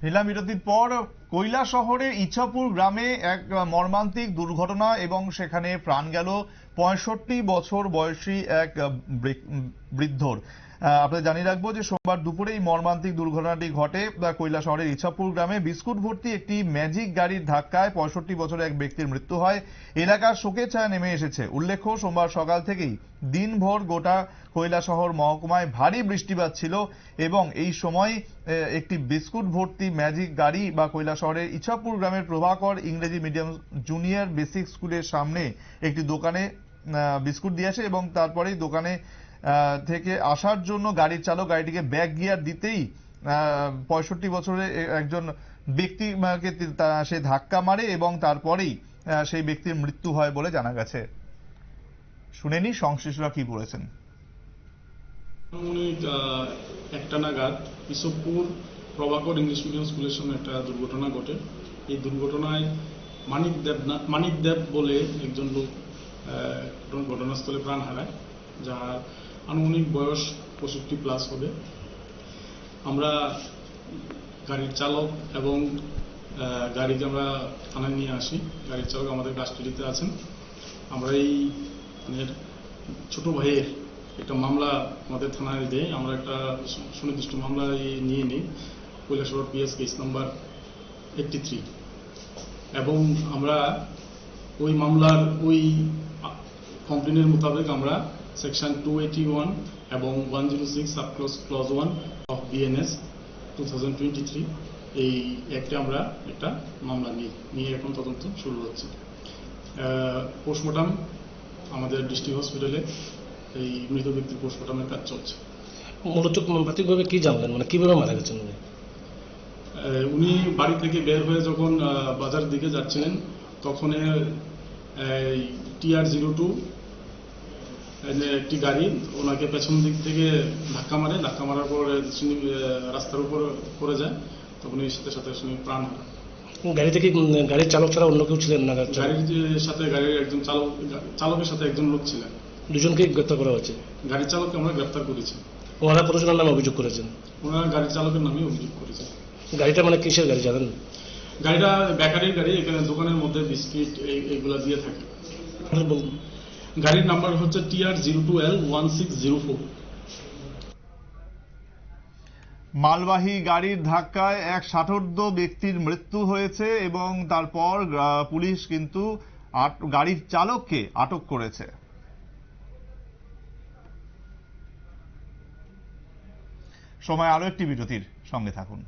ফেলা বিরতির পর কৈলা শহরের ইচ্ছাপুর গ্রামে এক মর্মান্তিক দুর্ঘটনা এবং সেখানে প্রাণ গেল পঁয়ষট্টি বছর বয়সী এক বৃদ্ধর। আপনাদের জানিয়ে রাখব যে সোমবার দুপুরে এই মর্মান্তিক দুর্ঘটনাটি ঘটে কৈলা শহরের ইচ্ছাপুর গ্রামে বিস্কুট ভর্তি একটি ম্যাজিক গাড়ির ধাক্কায় পঁয়ষট্টি বছরের এক ব্যক্তির মৃত্যু হয়। এলাকার শোকের ছায়া নেমে এসেছে। উল্লেখ্য, সোমবার সকাল থেকেই দিনভর গোটা কৈলা শহর মহকুমায় ভারী বৃষ্টিপাত ছিল এবং এই সময় একটি বিস্কুট ভর্তি ম্যাজিক গাড়ি বা কৈলা শহরের ইচ্ছাপুর গ্রামের প্রভাকর ইংরেজি মিডিয়াম জুনিয়র বেসিক স্কুলের সামনে একটি দোকানে বিস্কুট দিয়ে আসে এবং তারপরেই দোকানে থেকে আসার জন্য গাড়ির চালক গাড়িটিকে ব্যাক গিয়ার দিতেই পঁয়ষট্টি বছরের একজন ব্যক্তিকে সে ধাক্কা মারে এবং তারপরেই সেই ব্যক্তির মৃত্যু হয় বলে জানা গেছে। শুনেনি সংশ্লিষ্টরা কি বলেছেন? একটা নাগাদ ইসবপুর প্রভাকর ইংলিশ মিডিয়াম স্কুলের সামনে একটা দুর্ঘটনা ঘটে। এই দুর্ঘটনায় মানিক দেব না- মানিক দেব বলে একজন লোক ঘটনাস্থলে প্রাণ হারায়, যার আনুমানিক বয়স পঁয়ষট্টি প্লাস হবে। আমরা গাড়ির চালক এবং গাড়িকে আমরা থানায় নিয়ে আসি, গাড়ির চালক আমাদের কাস্টডিতে আছেন। আমরা এই মানে ছোট ভাইয়ের একটা মামলা আমাদের থানায় দেয় আমরা একটা সুনির্দিষ্ট মামলা নিয়ে নিই, Kailashahar PS case number eighty three এবং আমরা ওই মামলার ওই কমপ্লেনের মোতাবেক আমরা সেকশন টু এইটি ওয়ান এবং one zero six sub clause clause one of BNS two thousand twenty three এই অ্যাক্টে আমরা একটা মামলা নিই। নিয়ে এখন তদন্ত শুরু হচ্ছে। পোস্টমর্টাম আমাদের ডিস্ট্রিক্ট হসপিটালে এই মৃত ব্যক্তির পোস্টমর্টমের কাজ চলছে। মূলত প্রাথমিকভাবে কি জানলেন? মানে কীভাবে মারা গেছেন উনি? উনি বাড়ি থেকে বের হয়ে যখন বাজার দিকে যাচ্ছিলেন তখন টিআর জিরো টু একটি গাড়ি ওনাকে পেছন দিক থেকে ধাক্কা মারে ধাক্কা মারার পর তিনি, রাস্তার উপর পড়ে যায় তখন এই সাথে সাথে প্রাণ হারায়। গাড়ি থেকে উম, গাড়ির চালক ছাড়া অন্য কেউ ছিলেন না? গাড়ির সাথে গাড়ির একজন চালক চালকের সাথে একজন লোক ছিলেন। দুজনকে গ্রেপ্তার করা হয়েছে? গাড়ির চালককে আমরা গ্রেপ্তার করেছি। ওনারা কতজনের নামে অভিযোগ করেছেন। ওনারা গাড়ির চালকের নামে অভিযোগ করেছেন। গাড়িটা মানে কিসের গাড়ি জানেন? গাড়িটা বেকারির গাড়ি এখানে দোকানের মধ্যে বিস্কিট এইগুলা দিয়ে থাকে। গাড়ির নাম্বার হচ্ছে TR zero two L one six zero four. মালবাহী গাড়ির ধাক্কায় এক ষাটোর্ধ ব্যক্তির মৃত্যু হয়েছে এবং তারপর পুলিশ কিন্তু গাড়ির চালককে আটক করেছে। সময় আরও একটি বিরতির সঙ্গে থাকুন।